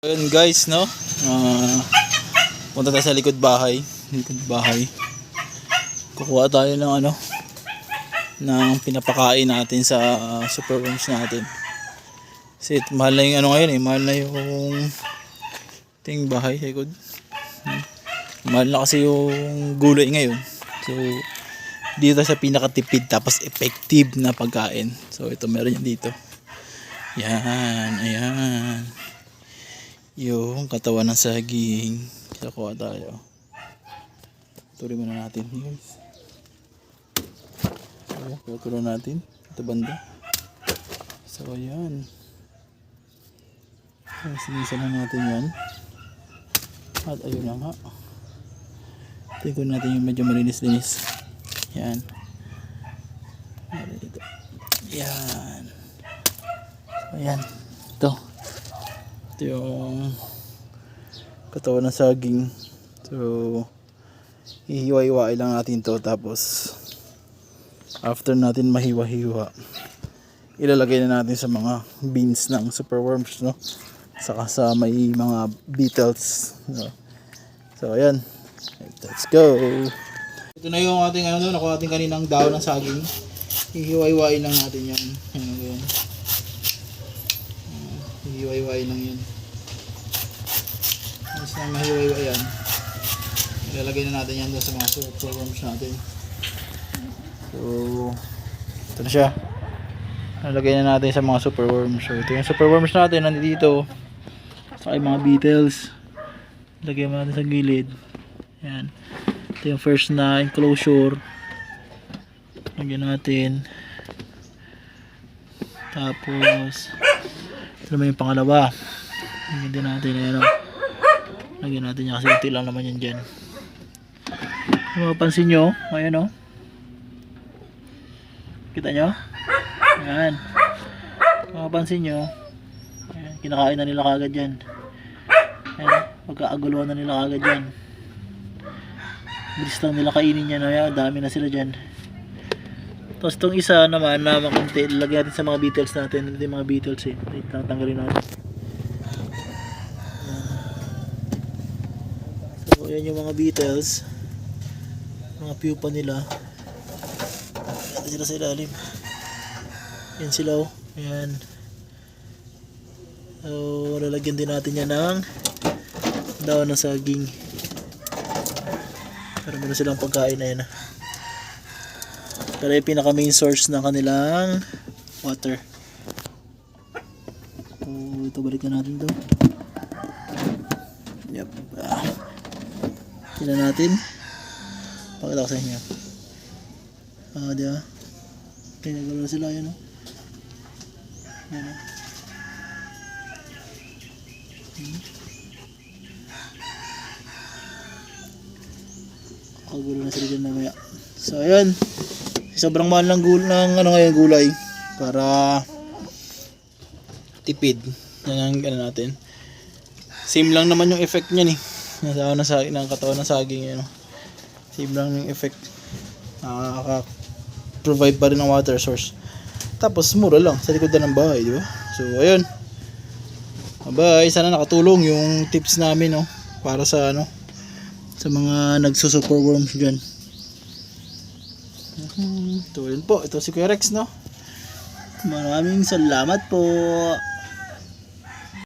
Ayun guys, no? Ah, punta tayo sa likod bahay. Likod bahay. Kukuha tayo ng ano ng pinapakain natin sa ah, superworms natin. Kasi mahal na yung ano ngayon eh. Mahal na yung ting bahay likod. Hmm. Mahal na kasi yung gulay ngayon. So, dito sa pinakatipid tapos effective na pagkain. So, ito meron yan dito. Yan, ayan yung katawan ng saging. Kakuha tayo. Tuloy muna natin. Guys. Ayan tuloy natin. Ito banda. So ayan. Ayan, sinisa na natin yan. At ayun na nga. Tingnan natin yung medyo malinis-linis. Yan yan so ayan. Ito ito yung katawan ng saging. So ihiwa-hiwain lang natin to. Tapos after natin mahiwa-hiwa ilalagay na natin sa mga beans ng superworms no? Saka sa may mga beetles. No? so ayan. Let's go! Ito na yung ating ano ako ating kaninang daon ng saging. Ihiwa-hiwain lang natin yan yan yan hiwa-hiwain lang yun. Once na mahiwa-hiwa yan. Ilalagay na natin yan doon sa mga superworms natin. So ito na siya. Ilalagay na natin sa mga superworms so ito yung superworms natin nandito sa mga beetles. Lagay mo natin sa gilid. Yan ito yung first na enclosure. Lagyan natin. Tapos ito naman yung pangalawa. Lagyan din natin ayan o. Lagyan natin yan kasi unti lang naman yan dyan. Kung mapapansin nyo, ayan o. Kita nyo? Ayan. Kung mapapansin nyo, ayan, kinakain na nila kagad yan. Ayan, pagkaaguluhan na nila kagad yan. Bilis lang nila kainin yan. Ayan, dami na sila dyan. Tapos itong isa naman na makunti, lagyan natin sa mga beetles natin. Ito yung mga beetles eh. Wait lang, tanggalin natin. So, yan yung mga beetles. Mga pupa nila. Natin sila sa ilalim. Yan sila oh. Ayan. So, lalagyan din natin yan ng daon ng saging. Pero meron silang pagkain na yan ah. Pero yung pinaka main source ng kanilang water. So, ito balik na natin to. Yep. Ah. Tignan natin. Pakita ko sa inyo. Ah, di ba? Pinagalo sila yun, oh. Yan, oh. Hmm. Kagulo na sila dyan mamaya. So, ayan sobrang mahal ng gul ng ano ngayon gulay. Para tipid. Yan ang ano natin. Same lang naman yung effect niyan eh. Nasa na sa ng katawan ng saging ano same lang yung effect. Nakaka provide pa rin ng water source. Tapos mura lang. Sa likod na ng bahay di ba? So ayun. Bye sana nakatulong yung tips namin no? Para sa ano? Sa mga nagsusuper worms dyan ito yun po. Ito si Kuya Rex, no? Maraming salamat po.